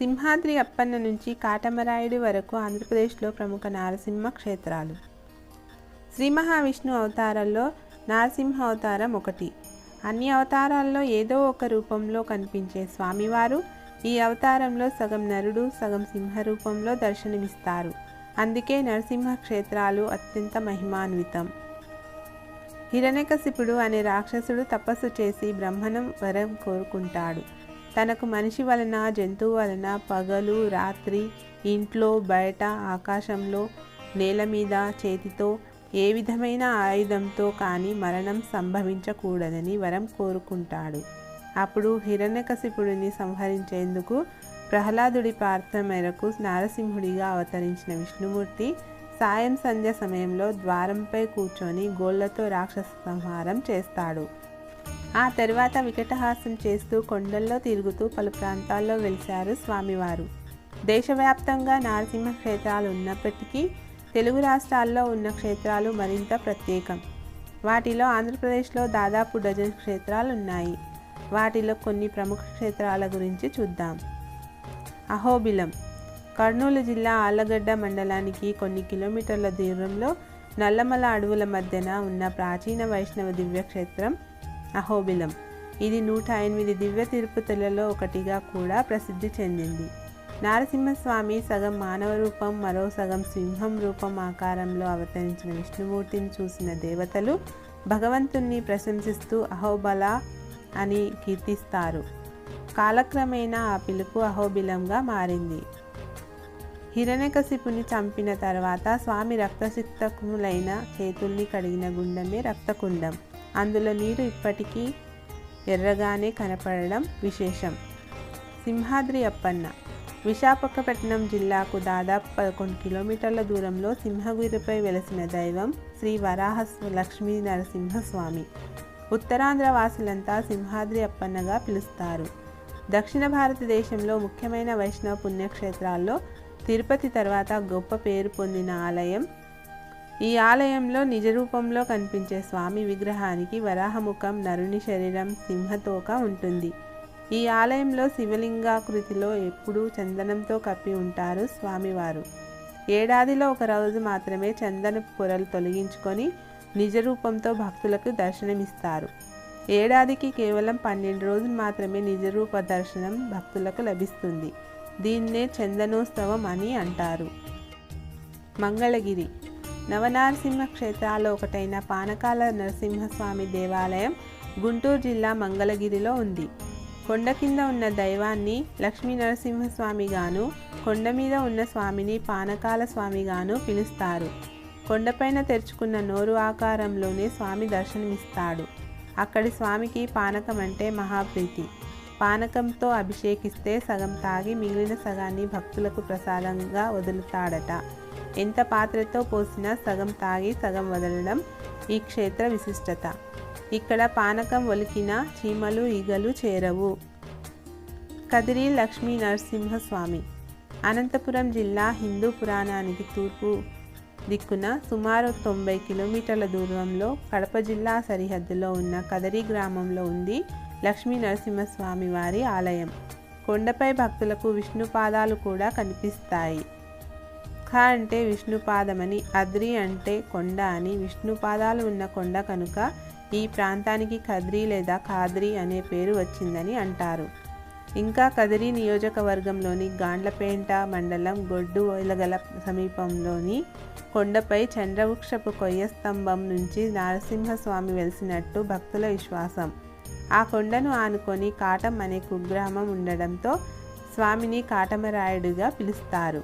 సింహాద్రి అప్పన్న నుంచి కాటమరాయుడు వరకు ఆంధ్రప్రదేశ్లో ప్రముఖ నారసింహ క్షేత్రాలు. శ్రీ మహావిష్ణు అవతారాల్లో నారసింహ అవతారం ఒకటి. అన్ని అవతారాల్లో ఏదో ఒక రూపంలో కనిపించే స్వామివారు ఈ అవతారంలో సగం నరుడు సగం సింహ రూపంలో దర్శనమిస్తారు. అందుకే నరసింహ క్షేత్రాలు అత్యంత మహిమాన్వితం. హిరణ్యకశిపుడు అనే రాక్షసుడు తపస్సు చేసి బ్రహ్మణం వరం కోరుకుంటాడు. తనకు మనిషి వలన జంతువు వలన పగలు రాత్రి ఇంట్లో బయట ఆకాశంలో నేల మీద చేతితో ఏ విధమైన ఆయుధంతో కానీ మరణం సంభవించకూడదని వరం కోరుకుంటాడు. అప్పుడు హిరణ్యకశిపుడిని సంహరించేందుకు ప్రహ్లాదుడి ప్రార్థన మేరకు నారసింహుడిగా అవతరించిన విష్ణుమూర్తి సాయం సంధ్య సమయంలో ద్వారంపై కూర్చొని గోళ్ళతో రాక్షస సంహారం చేస్తాడు. ఆ తర్వాత వికటహాసం చేస్తూ కొండల్లో తిరుగుతూ పలు ప్రాంతాల్లో వెలిశారు స్వామివారు. దేశవ్యాప్తంగా నారసింహ క్షేత్రాలు ఉన్నప్పటికీ తెలుగు రాష్ట్రాల్లో ఉన్న క్షేత్రాలు మరింత ప్రత్యేకం. వాటిలో ఆంధ్రప్రదేశ్లో దాదాపు డజన్ క్షేత్రాలు ఉన్నాయి వాటిలో కొన్ని ప్రముఖ క్షేత్రాల గురించి చూద్దాం. అహోబిలం కర్నూలు జిల్లా ఆళ్ళగడ్డ మండలానికి కొన్ని కిలోమీటర్ల దూరంలో నల్లమల అడవుల మధ్యన ఉన్న ప్రాచీన వైష్ణవ దివ్యక్షేత్రం అహోబిలం. ఇది నూట ఎనిమిది దివ్య తిరుపతులలో ఒకటిగా కూడా ప్రసిద్ధి చెందింది. నారసింహస్వామి సగం మానవ రూపం మరో సగం సింహం రూపం ఆకారంలో అవతరించిన విష్ణుమూర్తిని చూసిన దేవతలు భగవంతుణ్ణి ప్రశంసిస్తూ అహోబల అని కీర్తిస్తారు. కాలక్రమేణా ఆ పిలుపు అహోబిలంగా మారింది. హిరణ్యకశిపుని చంపిన తర్వాత స్వామి రక్తసిక్తములైన చేతుల్ని కడిగిన గుండమే రక్తకుండం. అందులో నీరు ఇప్పటికీ ఎర్రగానే కనపడడం విశేషం. సింహాద్రి అప్పన్న. విశాఖపట్నం జిల్లాకు దాదాపు పదకొండు కిలోమీటర్ల దూరంలో సింహగిరిపై వెలసిన దైవం శ్రీ వరాహ లక్ష్మీ నరసింహస్వామి ఉత్తరాంధ్ర వాసులంతా సింహాద్రి అప్పన్నగా పిలుస్తారు. దక్షిణ భారతదేశంలో ముఖ్యమైన వైష్ణవ పుణ్యక్షేత్రాల్లో తిరుపతి తర్వాత గొప్ప పేరు పొందిన ఆలయం ఈ ఆలయంలో నిజ రూపంలో కనిపించే స్వామి విగ్రహానికి వరాహముఖం నరుని శరీరం సింహతోక ఉంటుంది. ఈ ఆలయంలో శివలింగాకృతిలో ఎప్పుడూ చందనంతో కప్పి ఉంటారు స్వామివారు. ఏడాదిలో ఒక రోజు మాత్రమే చందన పొరలు తొలగించుకొని నిజ రూపంతో భక్తులకు దర్శనమిస్తారు. ఏడాదికి కేవలం పన్నెండు రోజులు మాత్రమే నిజరూప దర్శనం భక్తులకు లభిస్తుంది. దీన్నే చందనోత్సవం అని అంటారు. మంగళగిరి నవనారసింహ క్షేత్రాల్లో ఒకటైన పానకాల నరసింహస్వామి దేవాలయం గుంటూరు జిల్లా మంగళగిరిలో ఉంది. కొండ కింద ఉన్న దైవాన్ని లక్ష్మీ నరసింహస్వామిగాను కొండ మీద ఉన్న స్వామిని పానకాల స్వామిగాను పిలుస్తారు. కొండపైన తెరుచుకున్న నోరు ఆకారంలోనే స్వామి దర్శనమిస్తాడు. అక్కడి స్వామికి పానకం అంటే మహాప్రీతి. పానకంతో అభిషేకిస్తే సగం తాగి మిగిలిన సగాన్ని భక్తులకు ప్రసాదంగా వదులుతాడట. ఎంత పాత్రతో పోసినా సగం తాగి సగం వదలడం ఈ క్షేత్ర విశిష్టత. ఇక్కడ పానకం ఒలికిన చీమలు ఈగలు చేరవు. కదిరి లక్ష్మీ నరసింహస్వామి. అనంతపురం జిల్లా హిందూ పురాణానికి తూర్పు దిక్కున సుమారు తొంభై కిలోమీటర్ల దూరంలో కడప జిల్లా సరిహద్దులో ఉన్న కదరి గ్రామంలో ఉంది లక్ష్మీ నరసింహస్వామి వారి ఆలయం. కొండపై భక్తులకు విష్ణు పాదాలు కూడా కనిపిస్తాయి. ఖ అంటే విష్ణుపాదమని అద్రి అంటే కొండ అని విష్ణుపాదాలు ఉన్న కొండ కనుక ఈ ప్రాంతానికి కద్రి లేదా కాద్రి అనే పేరు వచ్చిందని అంటారు. ఇంకా కదిరి నియోజకవర్గంలోని గాండ్లపేంట మండలం గొడ్డు వెలగల సమీపంలోని కొండపై చంద్రవృక్షపు కొయ్య స్తంభం నుంచి నరసింహస్వామి వెలిసినట్టు భక్తుల విశ్వాసం. ఆ కొండను ఆనుకొని కాటం అనే కుగ్రామం ఉండడంతో స్వామిని కాటమరాయుడుగా పిలుస్తారు.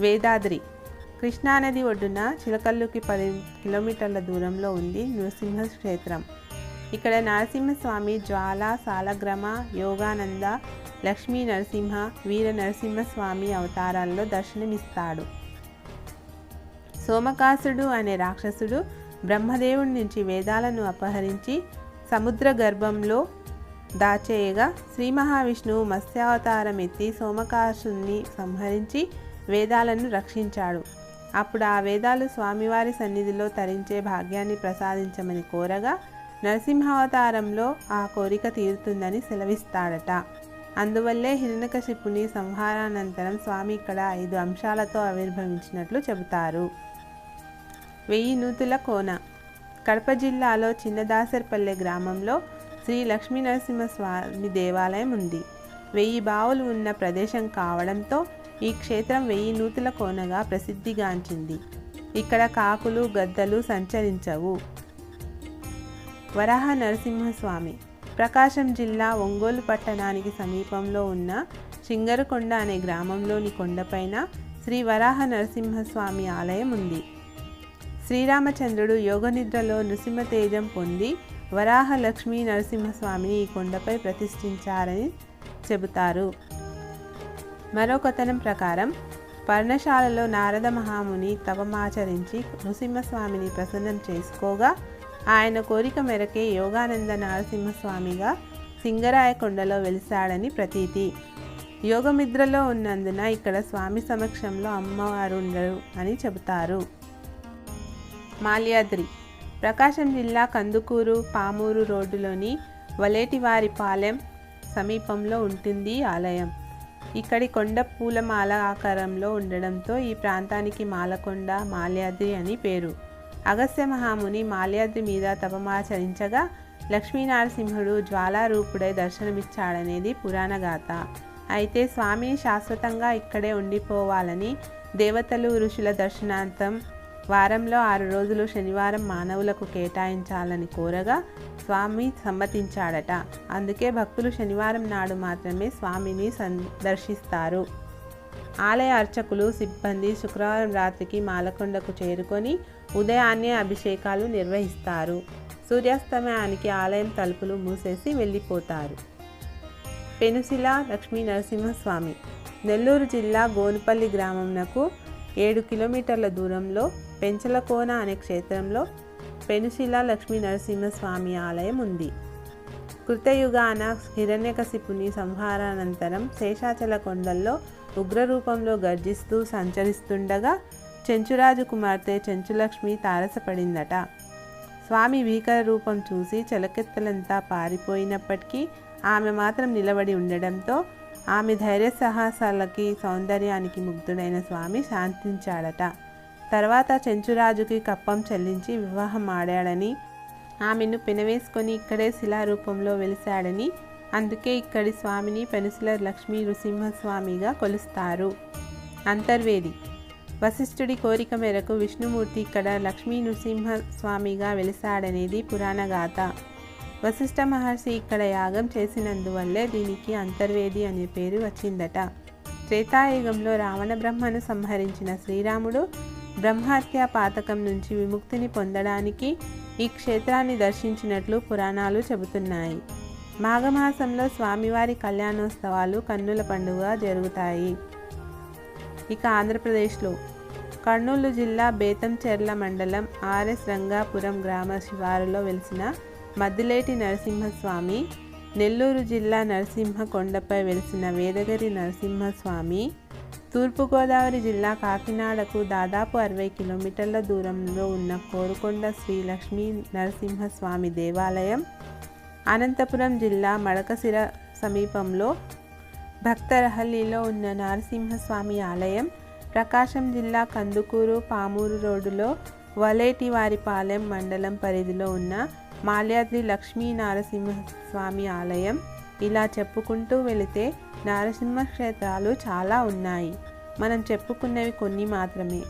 వేదాద్రి. కృష్ణానది ఒడ్డున చిలకల్లుకి పది కిలోమీటర్ల దూరంలో ఉంది నృసింహ క్షేత్రం ఇక్కడ నరసింహస్వామి జ్వాల సాలగ్రమ యోగానంద లక్ష్మీ నరసింహ వీర నరసింహస్వామి అవతారాల్లో దర్శనమిస్తాడు. సోమకాసుడు అనే రాక్షసుడు బ్రహ్మదేవుడి నుంచి వేదాలను అపహరించి సముద్ర గర్భంలో దాచేయగా శ్రీ మహావిష్ణువు మత్స్యావతారం ఎత్తి సోమకాసుని సంహరించి వేదాలను రక్షించాడు. అప్పుడు ఆ వేదాలు స్వామివారి సన్నిధిలో తరించే భాగ్యాన్ని ప్రసాదించమని కోరగా నరసింహావతారంలో ఆ కోరిక తీరుతుందని సెలవిస్తాడట. అందువల్లే హిరణ్యకశిపుని సంహారానంతరం స్వామి ఇక్కడ ఐదు అంశాలతో ఆవిర్భవించినట్లు చెబుతారు. వెయ్యి నూతుల కోన. కడప జిల్లాలో చిన్నదాసర్పల్లె గ్రామంలో శ్రీ లక్ష్మీ నరసింహస్వామి దేవాలయం ఉంది. వెయ్యి బావులు ఉన్న ప్రదేశం కావడంతో ఈ క్షేత్రం వెయ్యి నూతుల కోనగా ప్రసిద్ధిగాంచింది. ఇక్కడ కాకులు గద్దలు సంచరించవు. వరాహ నరసింహస్వామి. ప్రకాశం జిల్లా ఒంగోలు పట్టణానికి సమీపంలో ఉన్న చింగరకొండ అనే గ్రామంలోని కొండపైన శ్రీ వరాహ నరసింహస్వామి ఆలయం ఉంది. శ్రీరామచంద్రుడు యోగనిద్రలో నృసింహతేజం పొంది వరాహ లక్ష్మీ నరసింహస్వామిని ఈ కొండపై ప్రతిష్ఠించారని చెబుతారు. మరో కథనం ప్రకారం పర్ణశాలలో నారద మహాముని తపమాచరించి నృసింహస్వామిని ప్రసన్నం చేసుకోగా ఆయన కోరిక మేరకే యోగానంద నరసింహస్వామిగా సింగరాయకొండలో వెలిశాడని ప్రతీతి. యోగమిద్రలో ఉన్నందున ఇక్కడ స్వామి సమక్షంలో అమ్మవారు ఉండరు అని చెబుతారు. మాల్యాద్రి ప్రకాశం జిల్లా కందుకూరు పామూరు రోడ్డులోని వలేటివారిపాలెం సమీపంలో ఉంటుంది ఆలయం. ఇక్కడి కొండ పూలమాల ఆకారంలో ఉండడంతో ఈ ప్రాంతానికి మాలకొండ మాల్యాద్రి అని పేరు. అగస్త్య మహాముని మాల్యాద్రి మీద తపమాచరించగా లక్ష్మీనరసింహుడు జ్వాలారూపుడై దర్శనమిచ్చాడనేది పురాణగాథ అయితే స్వామిని శాశ్వతంగా ఇక్కడే ఉండిపోవాలని దేవతలు ఋషుల దర్శనాంతం వారంలో ఆరు రోజులు శనివారం మానవులకు కేటాయించాలని కోరగా స్వామి సమ్మతించాడట. అందుకే భక్తులు శనివారం నాడు మాత్రమే స్వామిని సందర్శిస్తారు. ఆలయ అర్చకులు సిబ్బంది శుక్రవారం రాత్రికి మాలకొండకు చేరుకొని ఉదయాన్నే అభిషేకాలు నిర్వహిస్తారు. సూర్యాస్తమయానికి ఆలయం తలుపులు మూసేసి వెళ్ళిపోతారు. పెనుసిల లక్ష్మీ నరసింహస్వామి నెల్లూరు జిల్లా గోనుపల్లి గ్రామంనకు ఏడు కిలోమీటర్ల దూరంలో పెంచలకోన అనే క్షేత్రంలో పెనుశిల లక్ష్మీ నరసింహస్వామి ఆలయం ఉంది. కృతయుగాన హిరణ్యకశిపుని సంహారానంతరం శేషాచల కొండల్లో ఉగ్రరూపంలో గర్జిస్తూ సంచరిస్తుండగా చెంచురాజు కుమార్తె చెంచులక్ష్మి తారసపడిందట. స్వామి భీకర రూపం చూసి చెలకెత్తలంతా పారిపోయినప్పటికీ ఆమె మాత్రం నిలబడి ఉండడంతో ఆమె ధైర్య సాహసాలకి సౌందర్యానికి ముగ్ధుడైన స్వామి శాంతించాడట. తర్వాత చెంచురాజుకి కప్పం చెల్లించి వివాహం ఆడాడని ఆమెను పెనవేసుకొని ఇక్కడే శిలారూపంలో వెలిశాడని అందుకే ఇక్కడి స్వామిని పెనుసుల లక్ష్మీ నృసింహస్వామిగా కొలుస్తారు. అంతర్వేది. వశిష్ఠుడి కోరిక మేరకు విష్ణుమూర్తి ఇక్కడ లక్ష్మీ నృసింహస్వామిగా వెలిశాడనేది పురాణగాథ. వశిష్ఠ మహర్షి ఇక్కడ యాగం చేసినందువల్లే దీనికి అంతర్వేది అనే పేరు వచ్చిందట. త్రేతాయుగంలో రావణ బ్రహ్మను సంహరించిన శ్రీరాముడు బ్రహ్మహత్య పాతకం నుంచి విముక్తిని పొందడానికి ఈ క్షేత్రాన్ని దర్శించినట్లు పురాణాలు చెబుతున్నాయి. మాఘమాసంలో స్వామివారి కళ్యాణోత్సవాలు కన్నుల పండుగ జరుగుతాయి. ఇక ఆంధ్రప్రదేశ్లో కర్నూలు జిల్లా బేతంచెర్ల మండలం ఆర్ఎస్ రంగాపురం గ్రామ శివారులో వెలిసిన మద్దిలేటి నరసింహస్వామి నెల్లూరు జిల్లా నరసింహ కొండపై వెలిసిన వేదగిరి నరసింహస్వామి తూర్పుగోదావరి జిల్లా కాకినాడకు దాదాపు అరవై కిలోమీటర్ల దూరంలో ఉన్న కోరుకొండ శ్రీ లక్ష్మీ నరసింహస్వామి దేవాలయం అనంతపురం జిల్లా మడకసిర సమీపంలో భక్తరహల్లిలో ఉన్న నరసింహస్వామి ఆలయం ప్రకాశం జిల్లా కందుకూరు పామూరు రోడ్డులో వలేటివారిపాలెం మండలం పరిధిలో ఉన్న మాల్యాద్రి లక్ష్మీ నరసింహస్వామి ఆలయం. ఇలా చెప్పుకుంటూ వెళితే నరసింహ క్షేత్రాలు చాలా ఉన్నాయి. మనం చెప్పుకున్నవి కొన్ని మాత్రమే.